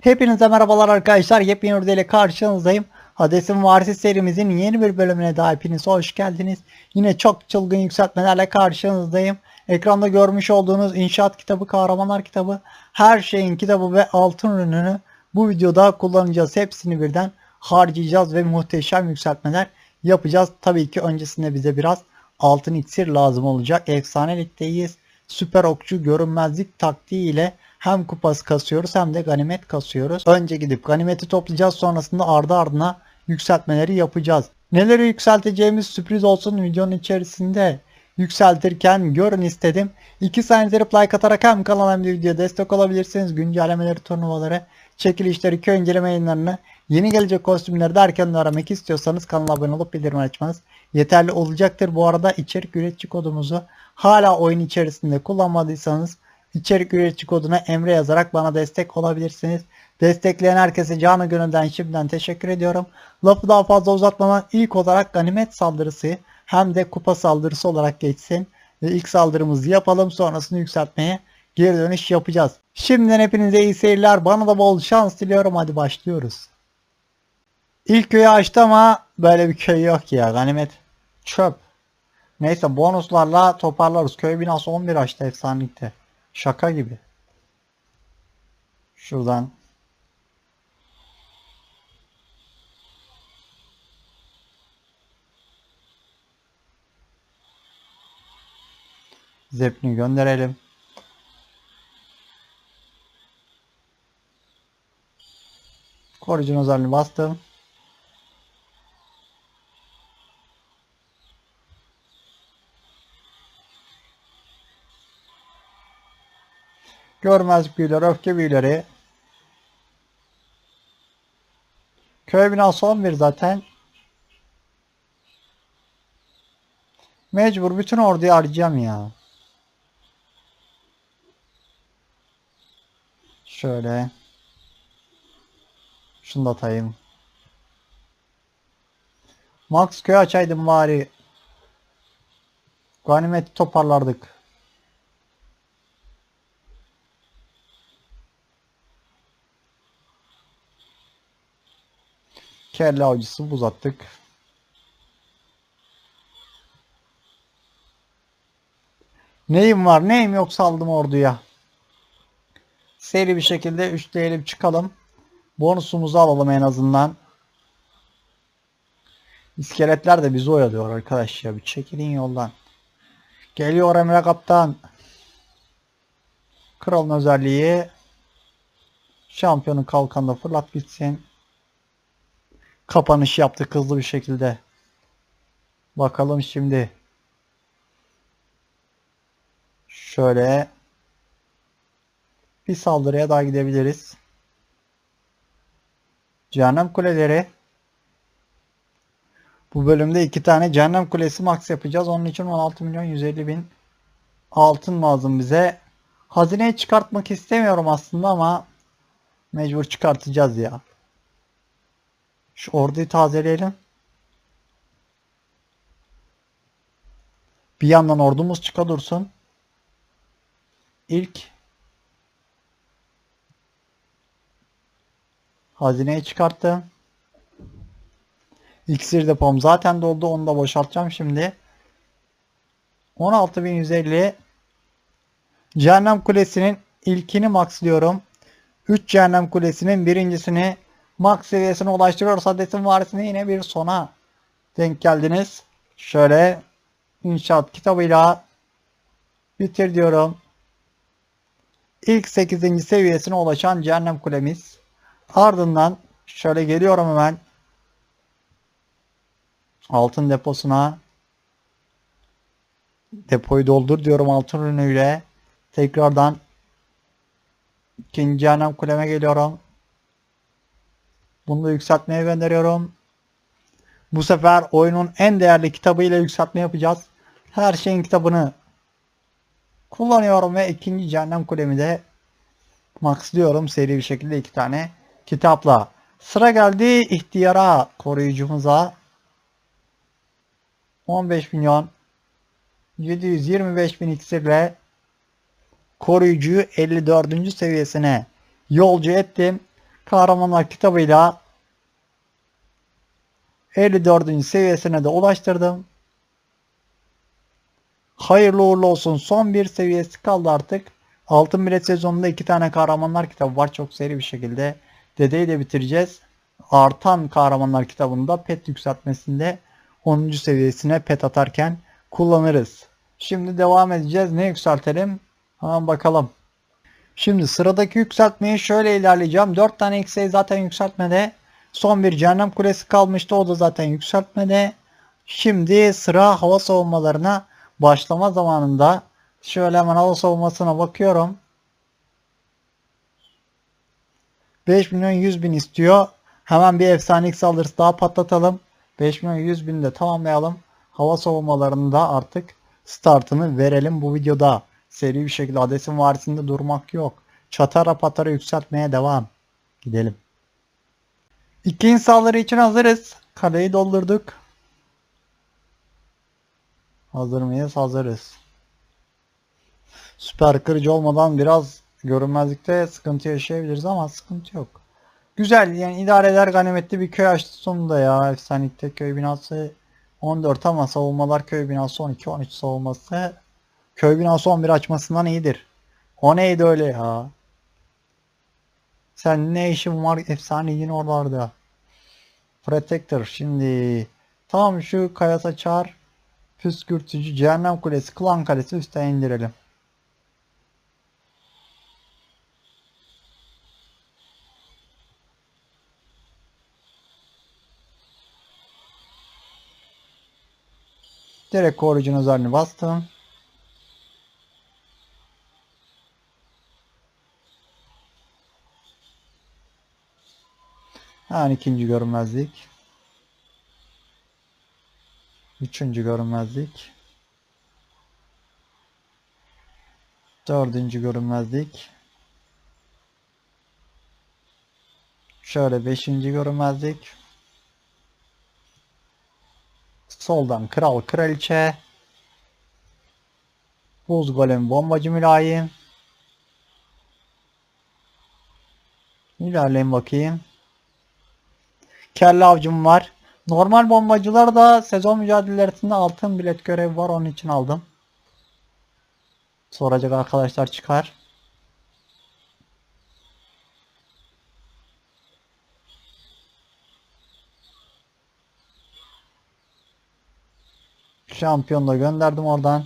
Hepinize merhabalar arkadaşlar. Yepyeni ile karşınızdayım. Hades'in Varisi serimizin yeni bir bölümüne daha hepiniz hoş geldiniz. Yine çok çılgın yükseltmelerle karşınızdayım. Ekranda görmüş olduğunuz inşaat kitabı, kahramanlar kitabı, her şeyin kitabı ve altın ürününü bu videoda kullanacağız. Hepsini birden harcayacağız ve muhteşem yükseltmeler yapacağız. Tabii ki öncesinde bize biraz altın iksir lazım olacak. Efsane ligdeyiz. Süper okçu görünmezlik taktiği ile hem kupası kasıyoruz hem de ganimet kasıyoruz. Önce gidip ganimeti toplayacağız sonrasında ardı ardına yükseltmeleri yapacağız. Neleri yükselteceğimiz sürpriz olsun videonun içerisinde yükseltirken görün istedim. 2 saniye like atarak hem kanala hem de videoya destek olabilirsiniz. Güncellemeleri, turnuvaları, çekilişleri, köy inceleme yayınlarını, yeni gelecek kostümleri de aramak istiyorsanız kanala abone olup bildirim açmanız yeterli olacaktır. Bu arada içerik üretici kodumuzu hala oyun içerisinde kullanmadıysanız içerik üretici koduna Emre yazarak bana destek olabilirsiniz. Destekleyen herkese canı gönülden şimdiden teşekkür ediyorum. Lafı daha fazla uzatmadan ilk olarak ganimet saldırısı hem de kupa saldırısı olarak geçsin. Ve ilk saldırımızı yapalım sonrasını yükseltmeye geri dönüş yapacağız. Şimdiden hepinize iyi seyirler. Bana da bol şans diliyorum. Hadi başlıyoruz. İlk köyü açtı ama böyle bir köy yok ya. Ganimet çöp. Neyse bonuslarla toparlarız. Köy binası 11 açtı efsanelikte. Şaka gibi. Şuradan. Zeplini gönderelim. Koruyucu nazarını bastım. Görmez büyüler, öfke büyüleri. Köy binası 11 zaten. Mecbur bütün orduyu harcayacağım ya. Şöyle. Şunu da atayım. Max köy açaydım bari. Ganimeti toparlardık. Kelle avcısı buz attık. Neyim var neyim yok saldım orduya. Seri bir şekilde üçleyelim çıkalım. Bonusumuzu alalım en azından. İskeletler de bizi oyalıyor arkadaş ya. Bir çekilin yoldan. Geliyor Emre Kaptan. Kralın özelliği. Şampiyonun kalkanını fırlat gitsin. Kapanış yaptık hızlı bir şekilde. Bakalım şimdi. Şöyle bir saldırıya daha gidebiliriz. Cehennem kuleleri. Bu bölümde iki tane cehennem kulesi max yapacağız. Onun için 16 milyon 150 bin altın lazım bize. Hazineyi çıkartmak istemiyorum aslında ama mecbur çıkartacağız ya. Şu orduyu tazeleyelim. Bir yandan ordumuz çıka dursun. İlk hazineyi çıkarttım. İksir depom zaten doldu. Onu da boşaltacağım şimdi. 16.150 Cehennem Kulesi'nin ilkini maxlıyorum. 3 Cehennem Kulesi'nin birincisini max seviyesine ulaştırıyoruz. Hades'in varisine yine bir sona denk geldiniz. Şöyle inşaat kitabıyla bitir diyorum. İlk 8. seviyesine ulaşan cehennem kulemiz. Ardından şöyle geliyorum hemen. Altın deposuna. Depoyu doldur diyorum altın ürünüyle. Tekrardan ikinci cehennem kuleme geliyorum. Bunu da yükseltmeye gönderiyorum. Bu sefer oyunun en değerli kitabıyla yükseltme yapacağız. Her şeyin kitabını kullanıyorum ve ikinci cehennem kulemi de maxlıyorum seri bir şekilde iki tane kitapla. Sıra geldi ihtiyara koruyucumuza. 15 milyon 725 bin iksirle koruyucuyu 54. seviyesine yolcu ettim. Kahramanlar kitabıyla 54. seviyesine de ulaştırdım. Hayırlı uğurlu olsun. Son bir seviyesi kaldı artık. Altın bilet sezonunda iki tane kahramanlar kitabı var. Çok seri bir şekilde. Dedeyi de bitireceğiz. Artan kahramanlar kitabında pet yükseltmesinde 10. seviyesine pet atarken kullanırız. Şimdi devam edeceğiz. Ne yükseltelim? Hemen bakalım. Şimdi sıradaki yükseltmeyi şöyle ilerleyeceğim. 4 tane X'e zaten yükseltmede. Son bir cehennem kulesi kalmıştı. O da zaten yükseltmede. Şimdi sıra hava savunmalarına başlama zamanında. Şöyle hemen hava savunmasına bakıyorum. 5 milyon 100 bin istiyor. Hemen bir efsane X saldırısı daha patlatalım. 5 milyon 100 bin de tamamlayalım. Hava savunmalarında artık startını verelim bu videoda. Seri bir şekilde Ades'in varisinde durmak yok. Çatara patara yükseltmeye devam. Gidelim. İkinci saldırı için hazırız. Kaleyi doldurduk. Hazır mıyız? Hazırız. Süper kırıcı olmadan biraz görünmezlikte sıkıntı yaşayabiliriz ama sıkıntı yok. Güzel yani idare eder ganimetli bir köy açtı sonunda ya. Efsanelikte köy binası 14 ama savunmalar köy binası 12-13 savunması köy binası 11 açmasından iyidir. O neydi öyle ya? Sen ne işin var efsane yine oralarda. Protector şimdi tamam şu kayasa çağır püskürtücü cehennem kulesi klan kalesi üstten indirelim. Direkt koruyucunun üzerine bastım. Yani ikinci görünmezlik. Üçüncü görünmezlik. Dördüncü görünmezlik. Şöyle beşinci görünmezlik. Soldan kral kraliçe. Buz golem bombacı mülayim. İlerleyin bakayım. Kelle avcım var. Normal bombacılar da sezon mücadelelerinde altın bilet görevi var onun için aldım. Soracak arkadaşlar çıkar. Şampiyon da gönderdim oradan.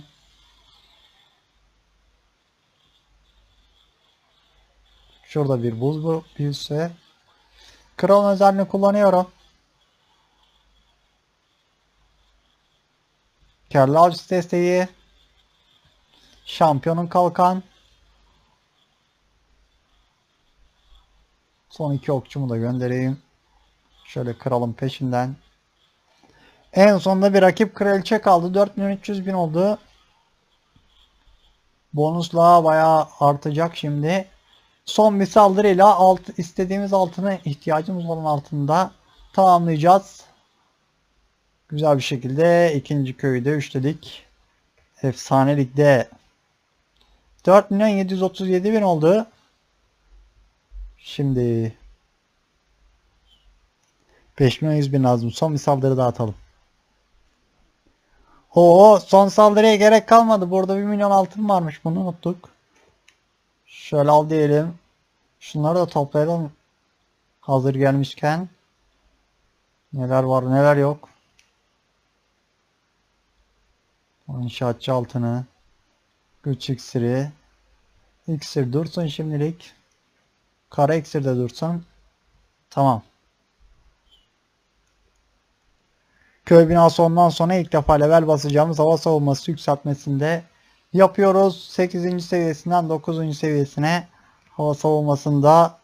Şurada bir buz bu büyüse. Kral özelliğini kullanıyorum. Karlı avcısı desteği. Şampiyonun kalkan. Son iki okçumu da göndereyim. Şöyle kralın peşinden. En sonunda bir rakip kraliçe kaldı. 4300 bin oldu. Bonusla bayağı artacak şimdi. Son bir saldırıyla alt, istediğimiz altına ihtiyacımız olan altında tamamlayacağız. Güzel bir şekilde ikinci köyü de üçledik. Efsanelikte 4 milyon 737 bin oldu. Şimdi 5 milyon 100 bin lazım. Son bir saldırı daha. Oo son saldırıya gerek kalmadı. Burada 1 milyon altın varmış. Bunu unuttuk. Şöyle al diyelim. Şunları da toplayalım. Hazır gelmişken. Neler var neler yok. İnşaatçı altını. Güç iksiri. İksir dursun şimdilik. Kara iksir de dursun. Tamam. Köy binası ondan sonra ilk defa level basacağımız hava savunması yükseltmesinde yapıyoruz. 8. seviyesinden 9. seviyesine hava savunmasında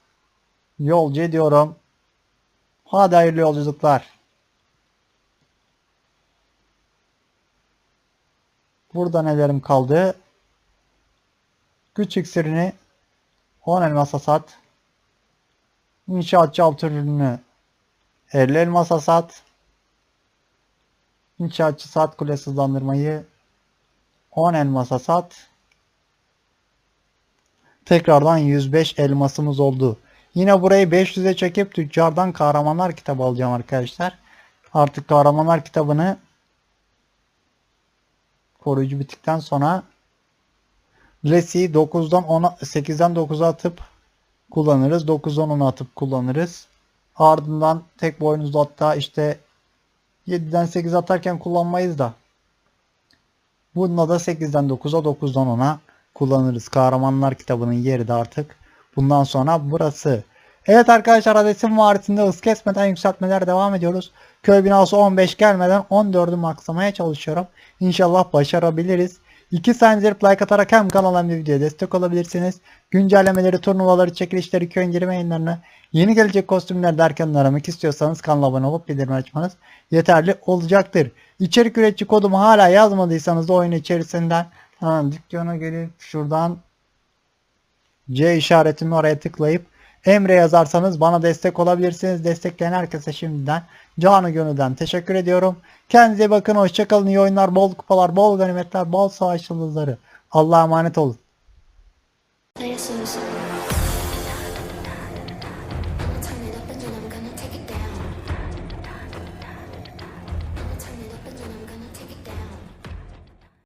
yolcu ediyorum. Hadi hayırlı yolculuklar. Burada nelerim kaldı? Güç iksirini 10 elmasa sat. İnşaatçı alt ürünü 50 elmasa sat. İnşaatçı saat kule hızlandırmayı 10 elmasa sat. Tekrardan 105 elmasımız oldu. Yine burayı 500'e çekip tüccardan kahramanlar kitabı alacağım arkadaşlar. Artık kahramanlar kitabını koruyucu bittikten sonra Lesi'yi 9'dan 10'a 8'den 9'a atıp kullanırız. 9'dan 10'a atıp kullanırız. Ardından tek boynuzlu hatta işte 7'den 8 atarken kullanmayız da. Bununla da 8'den 9'a 9'dan 10'a kullanırız. Kahramanlar kitabının yeri de artık bundan sonra burası. Evet arkadaşlar adesin varisinde hız kesmeden yükseltmeler devam ediyoruz. Köy binası 15 gelmeden 14'ü maksamaya çalışıyorum. İnşallah başarabiliriz. 2 saniye like atarak hem kanala hem de videoya destek olabilirsiniz. Güncellemeleri, turnuvaları, çekilişleri, köy indirme yayınlarını, yeni gelecek kostümler derken aramak istiyorsanız kanala abone olup bildirim açmanız yeterli olacaktır. İçerik üretici kodumu hala yazmadıysanız oyun içerisinden ha, dükkana gelip şuradan C işaretini oraya tıklayıp Emre yazarsanız bana destek olabilirsiniz. Destekleyen herkese şimdiden canı gönülden teşekkür ediyorum. Kendinize bakın. Hoşçakalın. İyi oyunlar, bol kupalar, bol ganimetler, bol savaş yıldızları. Allah'a emanet olun.